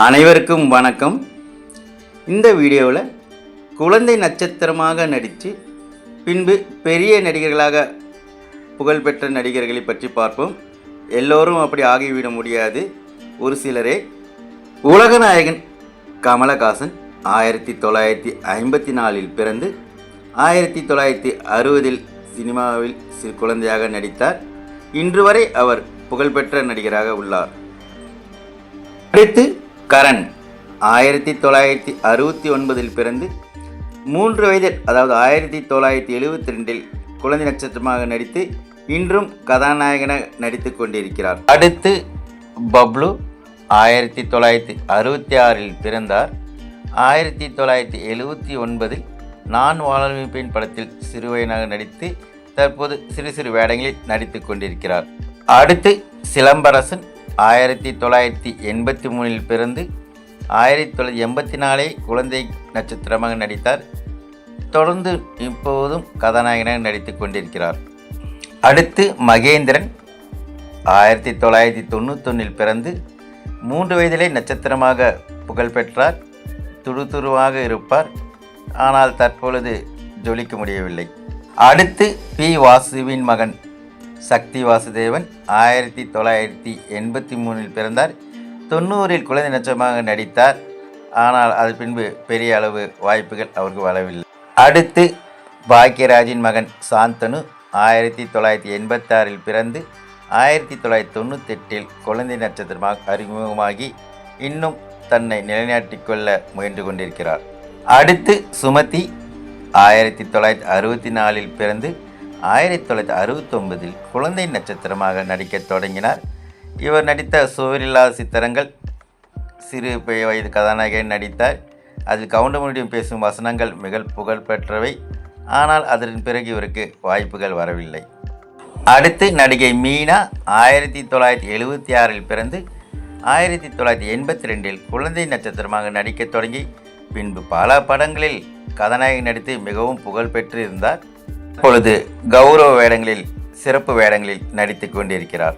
அனைவருக்கும் வணக்கம். இந்த வீடியோவில் குழந்தை நட்சத்திரமாக நடித்து பின்பு பெரிய நடிகர்களாக புகழ்பெற்ற நடிகர்களை பற்றி பார்ப்போம். எல்லோரும் அப்படி ஆகிவிட முடியாது. ஒரு சிலரே உலகநாயகன் கமலஹாசன் ஆயிரத்தி தொள்ளாயிரத்தி ஐம்பத்தி நாலில் பிறந்து ஆயிரத்தி தொள்ளாயிரத்தி அறுபதில் சினிமாவில் சிறு குழந்தையாக நடித்தார். இன்று வரை அவர் புகழ்பெற்ற நடிகராக உள்ளார். அடுத்து கரண் ஆயிரத்தி தொள்ளாயிரத்தி அறுபத்தி ஒன்பதில் பிறந்து மூன்று வயதில் அதாவது ஆயிரத்தி தொள்ளாயிரத்தி எழுபத்தி ரெண்டில் குழந்தை நட்சத்திரமாக நடித்து இன்றும் கதாநாயகனாக நடித்து கொண்டிருக்கிறார். அடுத்து பப்ளு ஆயிரத்தி தொள்ளாயிரத்தி அறுபத்தி ஆறில் பிறந்தார். ஆயிரத்தி தொள்ளாயிரத்தி எழுபத்தி ஒன்பதில் நான் வாழமைப்பின் படத்தில் சிறுவயனாக நடித்து தற்போது சிறு சிறு வேடங்களில் நடித்து கொண்டிருக்கிறார். அடுத்து சிலம்பரசன் ஆயிரத்தி தொள்ளாயிரத்தி எண்பத்தி மூணில் பிறந்து ஆயிரத்தி தொள்ளாயிரத்தி எண்பத்தி நாலே குழந்தை நட்சத்திரமாக நடித்தார். தொடர்ந்து இப்போதும் கதாநாயகனாக நடித்து கொண்டிருக்கிறார். அடுத்து மகேந்திரன். ஆயிரத்தி தொள்ளாயிரத்தி தொண்ணூத்தொன்னில் பிறந்து மூன்று வயதிலே நட்சத்திரமாக புகழ் பெற்றார். துருதுருவாக இருப்பார். ஆனால் தற்பொழுது ஜொலிக்க முடியவில்லை. அடுத்து பி. வாசுவின் மகன். சக்தி வாசுதேவன் ஆயிரத்தி தொள்ளாயிரத்தி எண்பத்தி மூணில் பிறந்தார். தொண்ணூறில் குழந்தை நட்சமாக நடித்தார். ஆனால் அது பின்பு பெரிய அளவு வாய்ப்புகள் அவருக்கு வரவில்லை. அடுத்து பாக்யராஜின் மகன் சாந்தனு ஆயிரத்தி தொள்ளாயிரத்தி எண்பத்தாறில் பிறந்து ஆயிரத்தி தொள்ளாயிரத்தி தொண்ணூத்தெட்டில் குழந்தை நட்சத்திரமாக அறிமுகமாகி இன்னும் தன்னை நிலைநாட்டிக்கொள்ள முயன்று கொண்டிருக்கிறார். அடுத்து சுமதி ஆயிரத்தி தொள்ளாயிரத்தி அறுபத்தி நாலில் பிறந்து ஆயிரத்தி தொள்ளாயிரத்தி அறுபத்தொன்பதில் குழந்தை நட்சத்திரமாக நடிக்கத் தொடங்கினார். இவர் நடித்த சுவரில்லாத சித்திரங்கள் சிறு வயது கதாநாயகன் நடித்தார். அதில் கவுண்டமனிடம் பேசும் வசனங்கள் மிக புகழ்பெற்றவை. ஆனால் அதன் பிறகு இவருக்கு வாய்ப்புகள் வரவில்லை. அடுத்து நடிகை மீனா ஆயிரத்தி தொள்ளாயிரத்தி எழுபத்தி ஆறில் பிறந்து ஆயிரத்தி தொள்ளாயிரத்தி எண்பத்தி ரெண்டில் குழந்தை நட்சத்திரமாக நடிக்கத் தொடங்கி பின்பு பல படங்களில் கதாநாயகன் நடித்து மிகவும் புகழ் பெற்று இருந்தார் இப்பொழுது கௌரவ வேடங்களில் சிறப்பு வேடங்களில் நடித்து கொண்டிருக்கிறார்.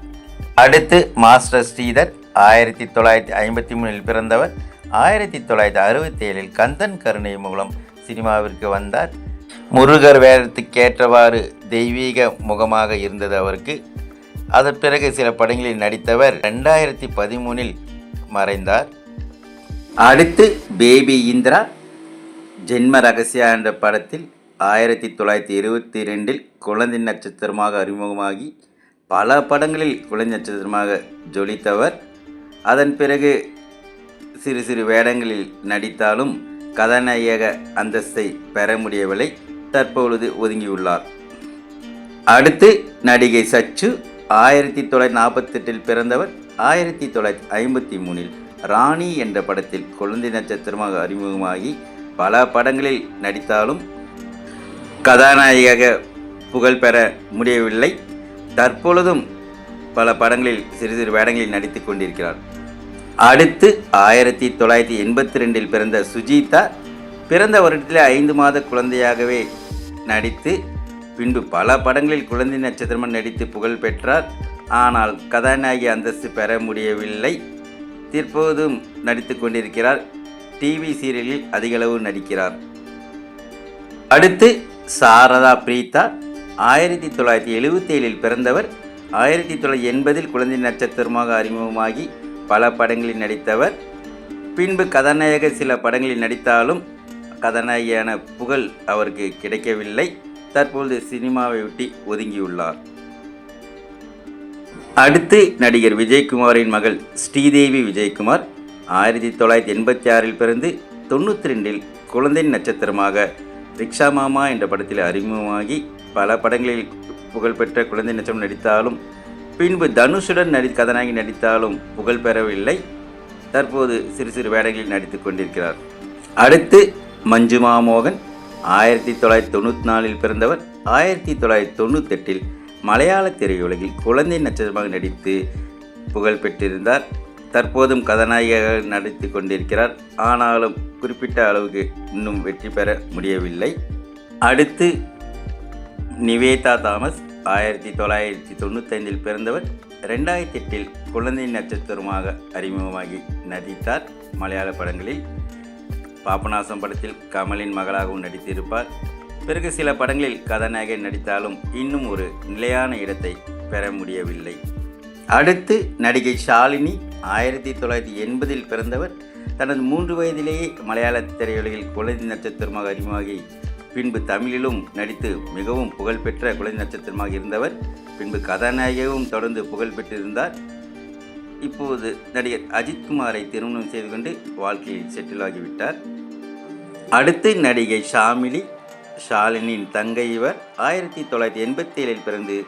அடுத்து மாஸ்டர் ஸ்ரீதர் ஆயிரத்தி தொள்ளாயிரத்தி ஐம்பத்தி மூணில் பிறந்தவர் ஆயிரத்தி தொள்ளாயிரத்தி அறுபத்தி ஏழில் கந்தன் கருணை மூலம் சினிமாவிற்கு வந்தார். முருகர் வேடத்துக்கேற்றவாறு தெய்வீக முகமாக இருந்தது அவருக்கு. அதன் பிறகு சில படங்களில் நடித்தவர் ரெண்டாயிரத்தி பதிமூணில் மறைந்தார். அடுத்து பேபி இந்திரா ஜென்ம ரகசியா என்ற படத்தில் ஆயிரத்தி தொள்ளாயிரத்தி இருபத்தி ரெண்டில் குழந்தை நட்சத்திரமாக அறிமுகமாகி பல படங்களில் குழந்தை நட்சத்திரமாக ஜொலித்தவர். அதன் பிறகு சிறு சிறு வேடங்களில் நடித்தாலும் கதாநாயக அந்தஸ்தை பெற முடியவில்லை. தற்பொழுது ஒதுங்கியுள்ளார். அடுத்து நடிகை சச்சு ஆயிரத்தி தொள்ளாயிரத்தி நாற்பத்தெட்டில் பிறந்தவர். ஆயிரத்தி தொள்ளாயிரத்தி ஐம்பத்தி மூணில் ராணி என்ற படத்தில் குழந்தை நட்சத்திரமாக அறிமுகமாகி பல படங்களில் நடித்தாலும் கதாநாயகியாக புகழ் பெற முடியவில்லை. தற்பொழுதும் பல படங்களில் சிறு சிறு வேடங்களில் நடித்து கொண்டிருக்கிறார். அடுத்து ஆயிரத்தி தொள்ளாயிரத்தி எண்பத்தி ரெண்டில் பிறந்த சுஜிதா பிறந்த வருடத்தில் ஐந்து மாத குழந்தையாகவே நடித்து பின்பு பல படங்களில் குழந்தை நட்சத்திரமாக நடித்து புகழ் பெற்றார். ஆனால் கதாநாயகி அந்தஸ்து பெற முடியவில்லை. தற்போதும் நடித்து கொண்டிருக்கிறார். டிவி சீரியலில் அதிகளவு நடிக்கிறார். அடுத்து சாரதா பிரீதா ஆயிரத்தி தொள்ளாயிரத்தி எழுபத்தி ஏழில் பிறந்தவர். ஆயிரத்தி தொள்ளாயிரத்தி எண்பதில் குழந்தை நட்சத்திரமாக அறிமுகமாகி பல படங்களில் நடித்தவர். பின்பு கதாநாயக சில படங்களில் நடித்தாலும் கதாநாயகியான புகழ் அவருக்கு கிடைக்கவில்லை. தற்பொழுது சினிமாவை விட்டு ஒதுங்கியுள்ளார். அடுத்து நடிகர் விஜயகுமாரின் மகள் ஸ்ரீதேவி விஜயகுமார் ஆயிரத்தி தொள்ளாயிரத்தி எண்பத்தி ஆறில் பிறந்து தொண்ணூற்றி ரெண்டில் குழந்தை நட்சத்திரமாக ரிக்ஷா மாமா என்ற படத்தில் அறிமுகமாகி பல படங்களில் புகழ்பெற்ற குழந்தை நட்சத்திரம் நடித்தாலும் பின்பு தனுஷுடன் நடி கதநாயகி நடித்தாலும் புகழ் பெறவில்லை. தற்போது சிறு சிறு வேடங்களில் நடித்து கொண்டிருக்கிறார். அடுத்து மஞ்சுமா மோகன் ஆயிரத்தி தொள்ளாயிரத்தி தொண்ணூற்றி நாலில் பிறந்தவர். ஆயிரத்தி தொள்ளாயிரத்தி தொண்ணூத்தெட்டில் மலையாள திரையுலகில் குழந்தை நட்சத்திரமாக நடித்து புகழ் பெற்றிருந்தார். தற்போதும் கதாநாயகியாக நடித்து கொண்டிருக்கிறார். ஆனாலும் குறிப்பிட்ட அளவுக்கு இன்னும் வெற்றி பெற முடியவில்லை. அடுத்து நிவேதா தாமஸ் ஆயிரத்தி தொள்ளாயிரத்தி தொண்ணூத்தைந்தில் பிறந்தவர். ரெண்டாயிரத்தி எட்டில் குழந்தை நட்சத்திரமாக அறிமுகமாகி நடித்தார் மலையாள படங்களில். பாபநாசம் படத்தில் கமலின் மகளாகவும் நடித்திருப்பார். பிறகு சில படங்களில் கதாநாயகன் நடித்தாலும் இன்னும் ஒரு நிலையான இடத்தை பெற முடியவில்லை. அடுத்து நடிகை ஷாலினி ஆயிரத்தி தொள்ளாயிரத்தி எண்பதில் பிறந்தவர். தனது மூன்று வயதிலேயே மலையாள திரையுலகில் குழந்தை நட்சத்திரமாக அறிமுகமாகி பின்பு தமிழிலும் நடித்து மிகவும் புகழ்பெற்ற குழந்தை நட்சத்திரமாக இருந்தவர். பின்பு கதாநாயகவும் தொடர்ந்து புகழ் பெற்றிருந்தார் இப்போது நடிகர் அஜித்குமாரை திருமணம் செய்து கொண்டு வாழ்க்கையில் செட்டில் ஆகிவிட்டார். அடுத்து நடிகை ஷாமிலி ஷாலினியின் தங்கை இவர். ஆயிரத்தி தொள்ளாயிரத்தி எண்பத்தி ஏழில் பிறந்து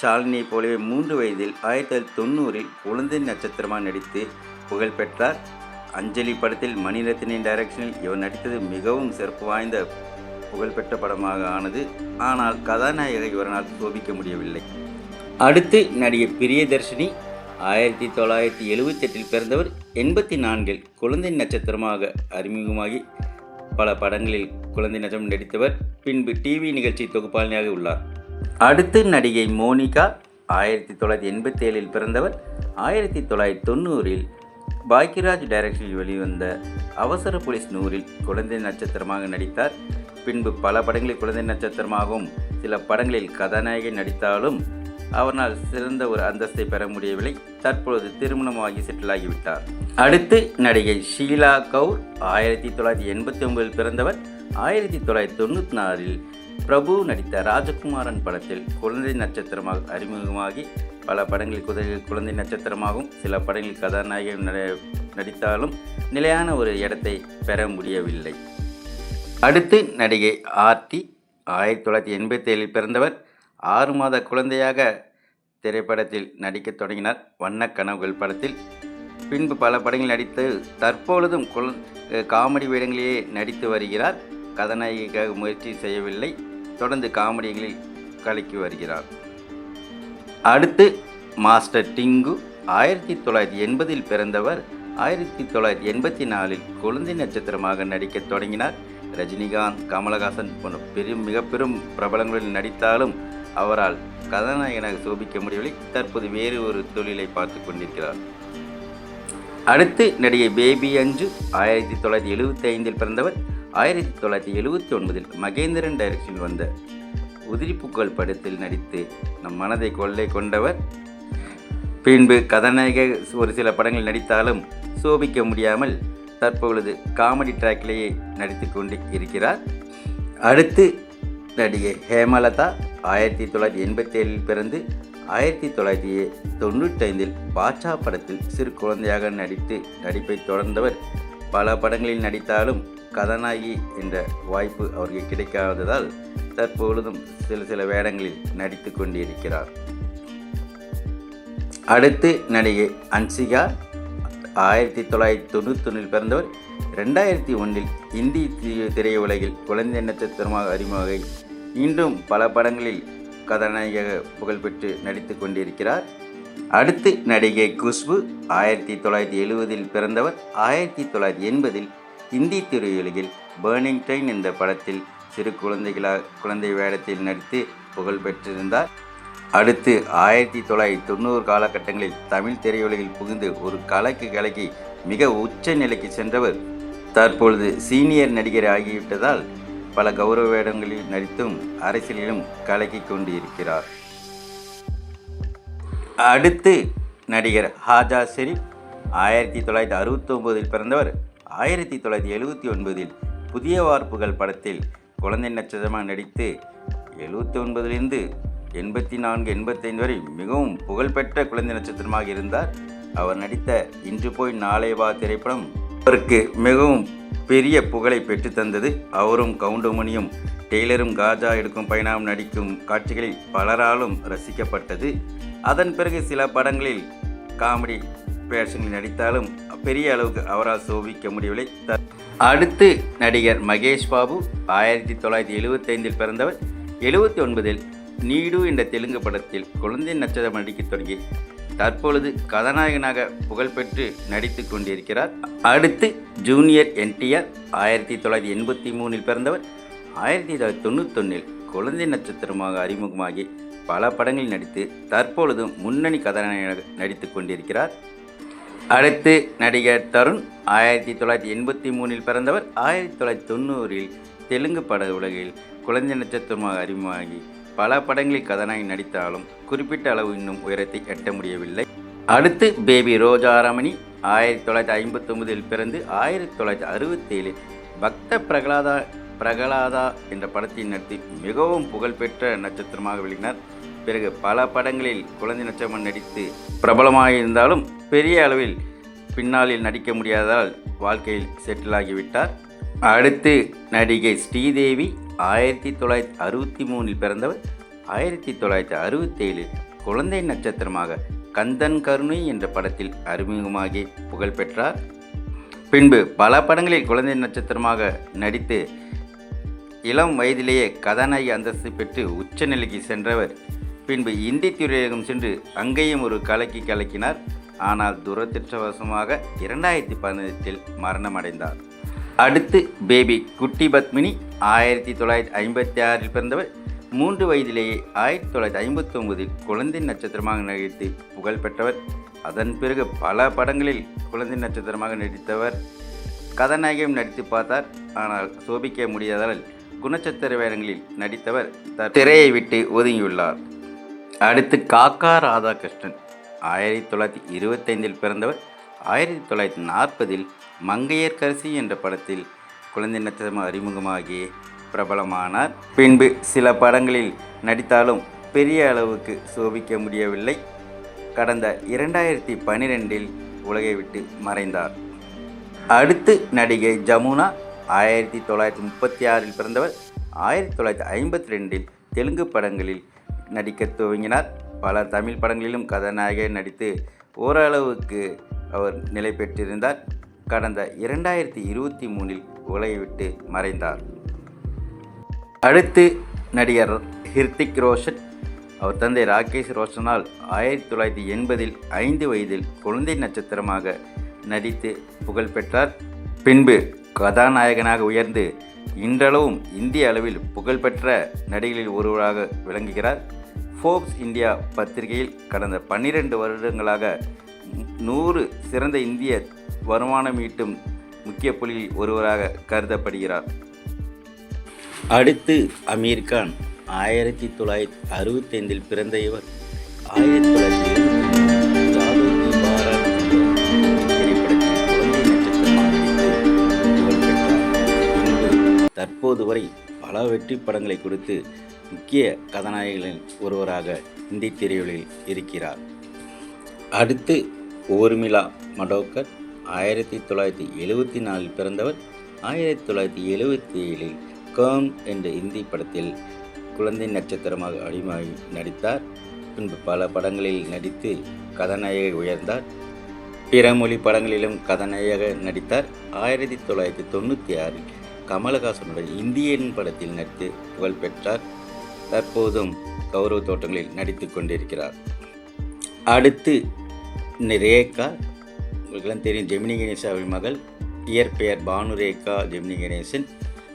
ஷாலினியைப் போலவே மூன்று வயதில் ஆயிரத்தி தொள்ளாயிரத்தி தொண்ணூறில் குழந்தை நட்சத்திரமாக நடித்து புகழ் பெற்றார். அஞ்சலி படத்தில் மணிரத்னின் டைரக்ஷனில் இவர் நடித்தது மிகவும் சிறப்பு வாய்ந்த புகழ்பெற்ற படமாக ஆனது. ஆனால் கதாநாயகர் இவரால் சோபிக்க முடியவில்லை. அடுத்து நடிகை பிரியதர்ஷினி ஆயிரத்தி தொள்ளாயிரத்தி எழுவத்தெட்டில் பிறந்தவர். எண்பத்தி நான்கில் குழந்தை நட்சத்திரமாக அறிமுகமாகி பல படங்களில் குழந்தை நட்சத்திரம் நடித்தவர். பின்பு டிவி நிகழ்ச்சி தொகுப்பாளினியாக உள்ளார். அடுத்து நடிகை மோனிகா ஆயிரத்தி தொள்ளாயிரத்தி எண்பத்தி ஏழில் பிறந்தவர் ஆயிரத்தி தொள்ளாயிரத்தி தொண்ணூறில் பாக்கியராஜ் டைரக்ஷனில் வெளிவந்த அவசர போலீஸ் நூறில் குழந்தை நட்சத்திரமாக நடித்தார். பின்பு பல படங்களில் குழந்தை நட்சத்திரமாகவும் சில படங்களில் கதாநாயகி நடித்தாலும் அவரால் சிறந்த ஒரு அந்தஸ்தை பெற முடியவில்லை. தற்பொழுது திருமணமாகி செட்டிலாகிவிட்டார் அடுத்து நடிகை ஷீலா கவுர் ஆயிரத்தி தொள்ளாயிரத்தி எண்பத்தி ஒன்பதில் பிறந்தவர் ஆயிரத்தி தொள்ளாயிரத்தி தொண்ணூற்றி நாலில் பிரபு நடித்த ராஜகுமாரன் படத்தில் குழந்தை நட்சத்திரமாக அறிமுகமாகி பல படங்களில் குதிரை குழந்தை நட்சத்திரமாகவும் சில படங்களில் கதாநாயகன் நடித்தாலும் நிலையான ஒரு இடத்தை பெற முடியவில்லை. அடுத்து நடிகை ஆர்டி ஆயிரத்தி தொள்ளாயிரத்தி எண்பத்தி ஏழில் பிறந்தவர் ஆறு மாத குழந்தையாக திரைப்படத்தில் நடிக்கத் தொடங்கினார். வண்ணக் கனவுகள் படத்தில் பின்பு பல படங்களில் நடித்து தற்பொழுதும் குழ காமெடி வேடங்களிலேயே நடித்து வருகிறார். கதாநாயகிக்காக முயற்சி செய்யவில்லை. தொடர்ந்து காமெடிகளில் கலக்கி வருகிறார். அடுத்து மாஸ்டர் டிங்கு. ஆயிரத்தி தொள்ளாயிரத்தி எண்பதில் பிறந்தவர். ஆயிரத்தி தொள்ளாயிரத்தி எண்பத்தி நாலில் குழந்தை நட்சத்திரமாக நடிக்கத் தொடங்கினார். ரஜினிகாந்த் கமலஹாசன் போன்ற பெரும் மிக பெரும் பிரபலங்களில் நடித்தாலும் அவரால் கதாநாயகனாக சோபிக்க முடியவில்லை. தற்போது வேறு ஒரு தொழிலை பார்த்து கொண்டிருக்கிறார். அடுத்து நடிகை பேபி அஞ்சு. ஆயிரத்தி தொள்ளாயிரத்தி எழுபத்தி ஐந்தில் பிறந்தவர். ஆயிரத்தி தொள்ளாயிரத்தி எழுபத்தி ஒன்பதில் மகேந்திரன் டைரக்ஷனில் வந்த உதிரிப்புக்கள் படத்தில் நடித்து நம் மனதை கொள்ளை கொண்டவர். பின்பு கதாநாயக ஒரு சில படங்களில் நடித்தாலும் சோபிக்க முடியாமல் தற்பொழுது காமெடி ட்ராக்லேயே நடித்து கொண்டு இருக்கிறார். அடுத்து நடிகை ஹேமலதா ஆயிரத்தி தொள்ளாயிரத்தி எண்பத்தி ஏழில் பிறந்து ஆயிரத்தி தொள்ளாயிரத்தி தொண்ணூற்றைந்தில் பாட்சா படத்தில் சிறு குழந்தையாக நடித்து நடிப்பை தொடர்ந்தவர். பல படங்களில் நடித்தாலும் கதாநாயகி என்ற வாய்ப்பு அவருக்கு கிடைக்காததால் தற்பொழுதும் சில சில வேடங்களில் நடித்து கொண்டிருக்கிறார். அடுத்து நடிகை அன்சிகா ஆயிரத்தி தொள்ளாயிரத்தி தொண்ணூத்தொன்னில் பிறந்தவர். ரெண்டாயிரத்தி ஒன்றில் இந்தி திரையுலகில் குழந்தை நட்சத்திரமாக அறிமுகமாகி இன்றும் பல படங்களில் கதாநாயக புகழ்பெற்று நடித்து கொண்டிருக்கிறார். அடுத்து நடிகை குஷ்பு ஆயிரத்தி தொள்ளாயிரத்தி எழுபதில் பிறந்தவர். ஆயிரத்தி தொள்ளாயிரத்தி எண்பதில் இந்தி திரையுலகில் பேர்னிங் ட்ரெயின் என்ற படத்தில் சிறு குழந்தைகளாக குழந்தை வேடத்தில் நடித்து புகழ் பெற்றிருந்தார். அடுத்து ஆயிரத்தி தொள்ளாயிரத்தி தொண்ணூறு காலகட்டங்களில் தமிழ் திரையுலகில் புகுந்து ஒரு கலைக்கு கலக்கி மிக உச்ச நிலைக்கு சென்றவர். தற்பொழுது சீனியர் நடிகர் ஆகிவிட்டதால் பல கௌரவ வேடங்களில் நடித்தும் அரசியலிலும் கலக்கி கொண்டிருக்கிறார். அடுத்து நடிகர் ஹாஜா ஷெரீப் ஆயிரத்தி தொள்ளாயிரத்தி அறுபத்தொம்போதில் பிறந்தவர். ஆயிரத்தி தொள்ளாயிரத்தி எழுபத்தி ஒன்பதில் புதிய வார்ப்புகள் படத்தில் குழந்தை நட்சத்திரமாக நடித்து எழுபத்தி ஒன்பதிலிருந்து எண்பத்தி நான்கு எண்பத்தைந்து வரை மிகவும் புகழ்பெற்ற குழந்தை நட்சத்திரமாக இருந்தார். அவர் நடித்த இன்று போய் நாளை வா திரைப்படம் அவருக்கு மிகவும் பெரிய புகழை பெற்றுத் தந்தது. அவரும் கவுண்டமணியும் டெய்லரும் காஜா எடுக்கும் பயணம் நடிக்கும் காட்சிகளில் பலராலும் ரசிக்கப்பட்டது. அதன் பிறகு சில படங்களில் காமெடி பேஷனில் நடித்தாலும் பெரிய அளவுக்கு அவரால் சோபிக்க முடியவில்லை. அடுத்து நடிகர் மகேஷ் பாபு ஆயிரத்தி தொள்ளாயிரத்தி எழுபத்தைந்தில் பிறந்தவர். எழுபத்தி ஒன்பதில் நீடு என்ற தெலுங்கு படத்தில் குழந்தை நட்சத்திரம் நடிக்கத் தொடங்கி தற்பொழுது கதாநாயகனாக புகழ்பெற்று நடித்து கொண்டிருக்கிறார். அடுத்து ஜூனியர் என்டிஆர் ஆயிரத்தி தொள்ளாயிரத்தி எண்பத்தி மூணில் பிறந்தவர். ஆயிரத்தி தொள்ளாயிரத்தி தொண்ணூத்தொன்னில் குழந்தை நட்சத்திரமாக அறிமுகமாகி பல படங்களில் நடித்து தற்பொழுதும் முன்னணி கதாநாயகனாக நடித்து கொண்டிருக்கிறார். அடுத்து நடிகர் தருண். ஆயிரத்தி தொள்ளாயிரத்தி எண்பத்தி மூணில் பிறந்தவர். ஆயிரத்தி தொள்ளாயிரத்தி தொண்ணூறில் தெலுங்கு பட உலகில் குழந்தை நட்சத்திரமாக அறிமுகமாகி பல படங்களில் கதாநாயகி நடித்தாலும் குறிப்பிட்ட அளவு இன்னும் உயரத்தை எட்ட முடியவில்லை. அடுத்து பேபி ரோஜாரமணி ஆயிரத்தி தொள்ளாயிரத்தி ஐம்பத்தொம்பதில் பிறந்து ஆயிரத்தி தொள்ளாயிரத்தி அறுபத்தேழில் பக்த பிரகலாதா பிரகலாதா என்ற படத்தை நடித்து மிகவும் புகழ்பெற்ற நட்சத்திரமாக விளங்கினார். பிறகு பல படங்களில் குழந்தை நட்சத்திரம் நடித்து பிரபலமாக இருந்தாலும் பெரிய அளவில் பின்னாளில் நடிக்க முடியாததால் வாழ்க்கையில் செட்டில் ஆகிவிட்டார். அடுத்து நடிகை ஸ்ரீதேவி ஆயிரத்தி தொள்ளாயிரத்தி அறுபத்தி மூணில் பிறந்தவர். ஆயிரத்தி தொள்ளாயிரத்தி அறுபத்தேழில் குழந்தை நட்சத்திரமாக கந்தன் கருணை என்ற படத்தில் அறிமுகமாகி புகழ் பெற்றார். பின்பு பல படங்களில் குழந்தை நட்சத்திரமாக நடித்து இளம் வயதிலேயே கதாநாயகி அந்தஸ்து பெற்று உச்சநிலைக்கு சென்றவர் பின்பு இந்தி துறையகம் சென்று அங்கேயும் ஒரு கலக்கி கலக்கினார். ஆனால் துரதிருஷ்டவசமாக இரண்டாயிரத்தி பதினெட்டில் மரணமடைந்தார். அடுத்து பேபி குட்டி பத்மினி ஆயிரத்தி தொள்ளாயிரத்தி ஐம்பத்தி ஆறில் பிறந்தவர் மூன்று வயதிலேயே ஆயிரத்தி தொள்ளாயிரத்தி ஐம்பத்தி ஒன்பதில் குழந்தை நட்சத்திரமாக நடித்து புகழ் பெற்றவர். அதன் பிறகு பல படங்களில் குழந்தை நட்சத்திரமாக நடித்தவர். கதாநாயகம் நடித்து பார்த்தார். ஆனால் சோபிக்க முடியாததால் குணச்சத்திர வேடங்களில் நடித்தவர் திரையை விட்டு ஒதுங்கியுள்ளார். அடுத்து காக்கா ராதாகிருஷ்ணன். ஆயிரத்தி தொள்ளாயிரத்தி இருபத்தைந்தில் பிறந்தவர். ஆயிரத்தி தொள்ளாயிரத்தி நாற்பதில் மங்கையர்கரசி என்ற படத்தில் குழந்தை நட்சத்திரம் அறிமுகமாகி பிரபலமானார். பின்பு சில படங்களில் நடித்தாலும் பெரிய அளவுக்கு சோபிக்க முடியவில்லை. கடந்த இரண்டாயிரத்தி பன்னிரெண்டில் உலகை விட்டு மறைந்தார். அடுத்து நடிகை ஜமுனா. ஆயிரத்தி தொள்ளாயிரத்தி முப்பத்தி ஆறில் பிறந்தவர். ஆயிரத்தி தொள்ளாயிரத்தி ஐம்பத்தி ரெண்டில் தெலுங்கு படங்களில் நடிக்க துவங்கினார். பல தமிழ் படங்களிலும் கதாநாயக நடித்து ஓரளவுக்கு அவர் நிலை பெற்றிருந்தார். கடந்த இரண்டாயிரத்தி இருபத்தி மூணில் உலகை விட்டு மறைந்தார். அடுத்து நடிகர் ஹிர்திக் ரோஷன். அவர் தந்தை ராகேஷ் ரோஷனால் ஆயிரத்தி தொள்ளாயிரத்தி எண்பதில் ஐந்து வயதில் குழந்தை நட்சத்திரமாக நடித்து புகழ் பெற்றார். பின்பு கதாநாயகனாக உயர்ந்து இன்றளவும் இந்திய அளவில் புகழ்பெற்ற நடிகளில் ஒருவராக விளங்குகிறார். ஃபோர்ப்ஸ் இந்தியா பத்திரிகையில் கடந்த பன்னிரண்டு வருடங்களாக நூறு சிறந்த இந்திய வருமானம் ஈட்டும் முக்கிய புள்ளியில் ஒருவராக கருதப்படுகிறார். அடுத்து அமீர்கான் ஆயிரத்தி தொள்ளாயிரத்தி அறுபத்தைந்தில் பிறந்த இவர். ஆயிரத்தி தொள்ளாயிரத்தி தற்போது வரை பல வெற்றி படங்களை கொடுத்து முக்கிய கதாநாயகர்களில் ஒருவராக இந்தி திரையுலகில் இருக்கிறார். அடுத்து ஊர்மிளா மடோக்கர் ஆயிரத்தி தொள்ளாயிரத்தி எழுபத்தி நாலில் பிறந்தவர் ஆயிரத்தி தொள்ளாயிரத்தி எழுபத்தி ஏழில் கேம் என்ற இந்தி படத்தில் குழந்தை நட்சத்திரமாக அடிமாகி நடித்தார். பின்பு பல படங்களில் நடித்து கதாநாயகி உயர்ந்தார். பிற மொழி படங்களிலும் கதாநாயக நடித்தார். ஆயிரத்தி தொள்ளாயிரத்தி தொண்ணூற்றி ஆறில் கமலஹாசனுடன் இந்தியன் படத்தில் நடித்து புகழ் பெற்றார். தற்போதும் கௌரவ தோட்டங்களில் நடித்து கொண்டிருக்கிறார். அடுத்து ரேகா. உங்களுக்கெல்லாம் தெரியும் ஜெமினி கணேசாவின் மகள் இயற்பெயர் பானுரேகா ஜெமினி கணேசன்.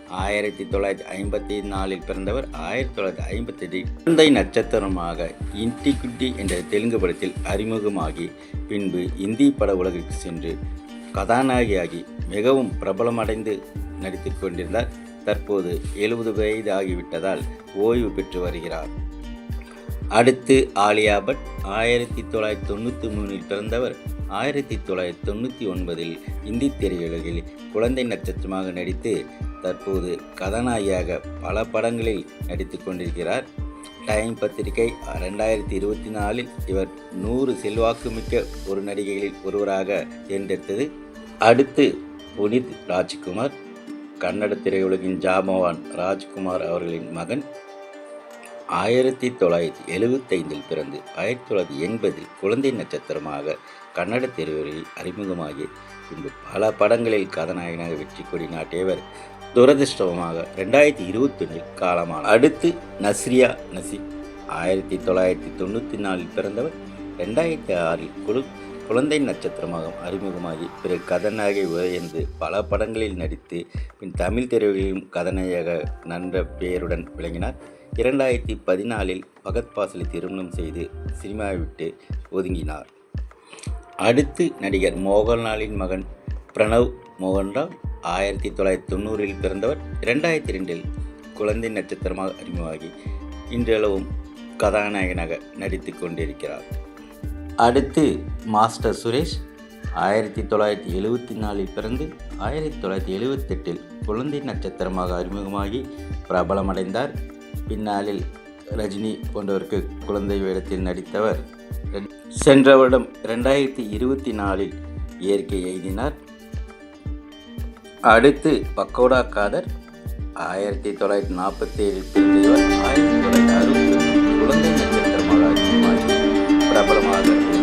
ஆயிரத்தி தொள்ளாயிரத்தி ஐம்பத்தி நாலில் பிறந்தவர். ஆயிரத்தி தொள்ளாயிரத்தி ஐம்பத்தி எட்டில் குழந்தை நட்சத்திரமாக இன்டி குட்டி என்ற தெலுங்கு படத்தில் அறிமுகமாகி பின்பு இந்தி பட உலகிற்கு சென்று கதாநாயகியாகி மிகவும் பிரபலமடைந்து நடித்து கொண்டிருந்தார். தற்போது எழுபது வயது ஆகிவிட்டதால் ஓய்வு பெற்று வருகிறார். அடுத்து ஆலியா பட் ஆயிரத்தி தொள்ளாயிரத்தி தொண்ணூற்றி மூணில் பிறந்தவர் ஆயிரத்தி தொள்ளாயிரத்தி தொண்ணூற்றி ஒன்பதில் இந்தி திரையுலகில் குழந்தை நட்சத்திரமாக நடித்து தற்போது கதாநாயகியாக பல படங்களில் நடித்து கொண்டிருக்கிறார். டைம் பத்திரிகை ரெண்டாயிரத்தி இருபத்தி நாலில் இவர் நூறு செல்வாக்குமிக்க ஒரு நடிகைகளில் ஒருவராக தேர்ந்தெடுத்தது. அடுத்து புனித் ராஜ்குமார் கன்னட திரையுலகின் ஜாமவான் ராஜ்குமார் அவர்களின் மகன். ஆயிரத்தி தொள்ளாயிரத்தி எழுபத்தைந்தில் பிறந்து ஆயிரத்தி தொள்ளாயிரத்தி எண்பதில் குழந்தை நட்சத்திரமாக கன்னட திரையுலகில் அறிமுகமாகி பின்பு பல படங்களில் கதாநாயகனாக வெற்றி கொடி நாட்டியவர். துரதிர்ஷ்டவமாக ரெண்டாயிரத்தி இருபத்தொன்னில் காலமானார் அடுத்து நஸ்ரியா நசீப் ஆயிரத்தி தொள்ளாயிரத்தி தொண்ணூற்றி நாலில் பிறந்தவர். ரெண்டாயிரத்தி ஆறில் குழு குழந்தை நட்சத்திரமாக அறிமுகமாகி பிறகு கதாநாயகி உதயந்து பல படங்களில் நடித்து பின் தமிழ் திரையுலகிலும் கதாநாயக நன்ற பெயருடன் விளங்கினார். இரண்டாயிரத்தி பதினாலில் பகத் பாசலை திருமணம் செய்து சினிமாவை விட்டு ஒதுங்கினார். அடுத்து நடிகர் மோகன்லாலின் மகன் பிரணவ் மோகன்ராவ் ஆயிரத்தி தொள்ளாயிரத்தி தொண்ணூறில் பிறந்தவர். இரண்டாயிரத்தி ரெண்டில் குழந்தை நட்சத்திரமாக அறிமுகமாகி இன்றளவும் கதாநாயகனாக நடித்து கொண்டிருக்கிறார். அடுத்து மாஸ்டர் சுரேஷ். ஆயிரத்தி தொள்ளாயிரத்தி எழுபத்தி நாலில் பிறந்து ஆயிரத்தி தொள்ளாயிரத்தி எழுபத்தெட்டில் குழந்தை நட்சத்திரமாக அறிமுகமாகி பிரபலமடைந்தார். பின்னாளில் ரஜினி போன்றவருக்கு குழந்தை வேடத்தில் நடித்தவர் சென்ற வருடம் ரெண்டாயிரத்தி இருபத்தி நாலில் இயற்கை எழுதினார் அடுத்து பக்கோடா காதர். ஆயிரத்தி தொள்ளாயிரத்தி நாற்பத்தி ஏழில் பிறந்தவர். ஆயிரத்தி தொள்ளாயிரத்தி அறுபத்தி குழந்தை நட்சத்திரம் para Brumada.